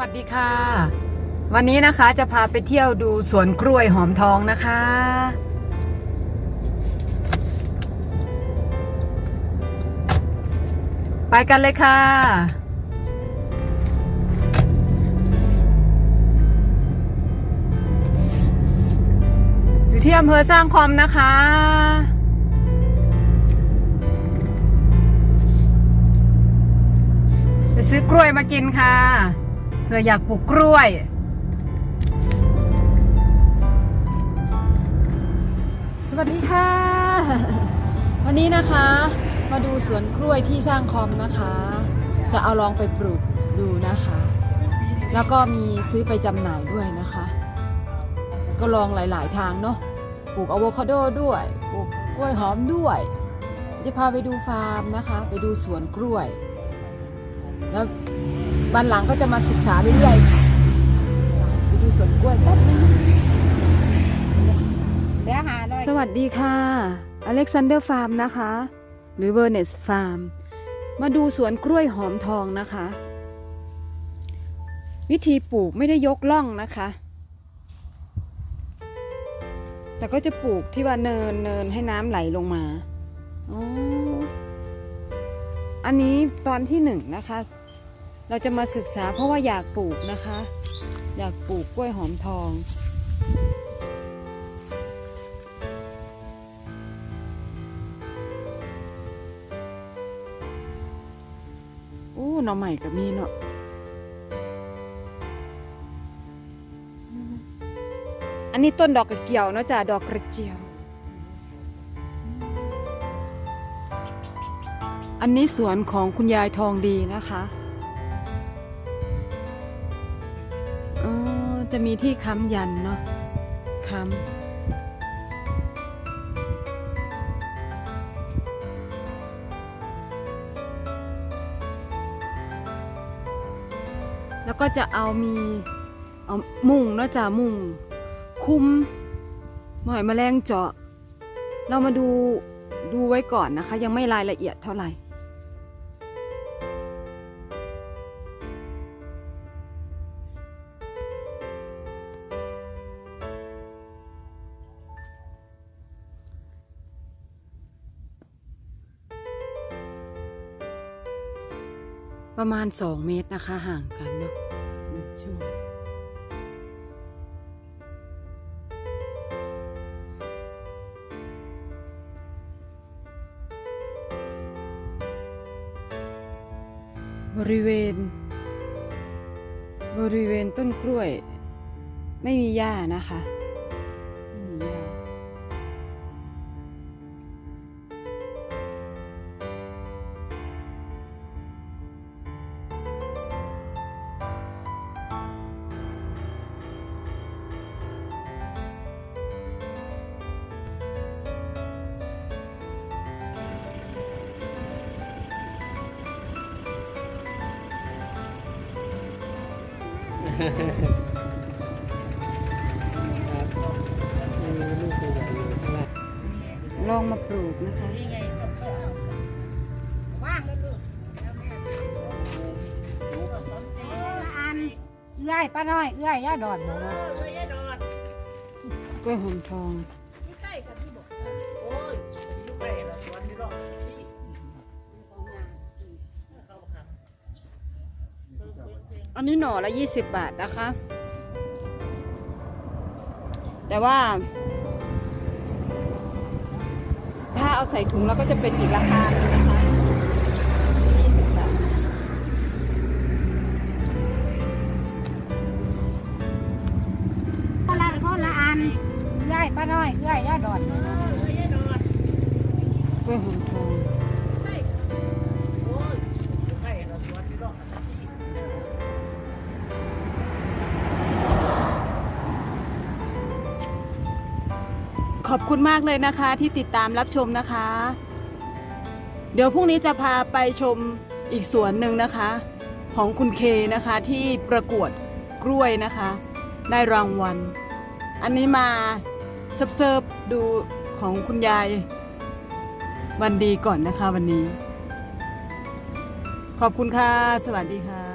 วัสดีค่ะ วันนี้นะคะจะพาไปเที่ยวดูสวนกล้วยหอมทองนะคะ ไปกันเลยค่ะ อยู่ที่อำเภอสร้างคอมนะคะไปซื้อกล้วยมากินค่ะ ผื่ออยากปลูกกล้วย สวัสดีค่ะ วันนี้นะคะ มาดูสวนกล้วยที่สร้างคอมนะคะ จะเอาลองไปปลูกดูนะคะ แล้วก็มีซื้อไปจำหน่ายด้วยนะคะ ก็ลองหลาย ๆ ทางเนาะปลูกอะโวคาโดด้วยปลูกกล้วยหอมด้วย จะพาไปดูฟาร์มนะคะ ไปดูสวนกล้วย แล้ว วันหลังก็จะมาศึกษาเรื่อยๆไปดูสวนกล้วยแป๊บนึงเดี๋ยวหาเลยสวัสดีค่ะอเล็กซานเดอร์ฟาร์มนะคะ หรือเวอร์เนสฟาร์มมาดูสวนกล้วยหอมทองนะคะ วิธีปลูกไม่ได้ยกล่องนะคะ แต่ก็จะปลูกที่ว่าเนินเนินให้น้ำไหลลงมาอ๋ออันนี้ตอนที่หนึ่งนะคะ เราจะมาศึกษาเพราะว่าอยากปลูกนะคะ อยากปลูกกล้วยหอมทอง อู้หน่อใหม่ก็มีเนาะอันนี้ต้นดอกกระเจียวเนาะจ้ะดอกกระเจียว อันนี้สวนของคุณยายทองดีนะคะ จะมีที่ค้ำยันเนาะค้ำแล้วก็จะเอามีเอามุงเนาะจ้ะมุงคุมหน่อยแมลงเจาะ เรามาดูดูไว้ก่อนนะคะ ยังไม่รายละเอียดเท่าไหร่ ประมาณสองเมตรนะคะ ห่างกันเนาะช่วงบริเวณ บริเวณต้นกล้วย ไม่มีหญ้านะคะ ลองมาปลูกนะคะ ว่างเลยลูกอันเอื้อยป้าน้อย เอื้อยย่าดอนบอกว่ากล้วยหอมทอง อันนี้หน่อละยี่สิบบาทนะคะ แต่ว่า ถ้าเอาใส่ถุงแล้วก็จะเป็นอีกราคาหนึงนะคะยี่สิบบาทคนละคนละอันเอื้อยป้าน้อยเอื้อยย่าดอนบอกว่ากล้วยหอมทอง อบคุณมากเลยนะคะที่ติดตามรับชมนะคะ เดี๋ยวพรุ่งนี้จะพาไปชมอีกสวนหนึ่งนะคะ ของคุณเคนะคะที่ประกวดกล้วยนะคะได้รางวัล อันนี้มาเซิร์ฟดูของคุณยายวันดีก่อนนะคะวันนี้ ขอบคุณค่ะ สวัสดีค่ะ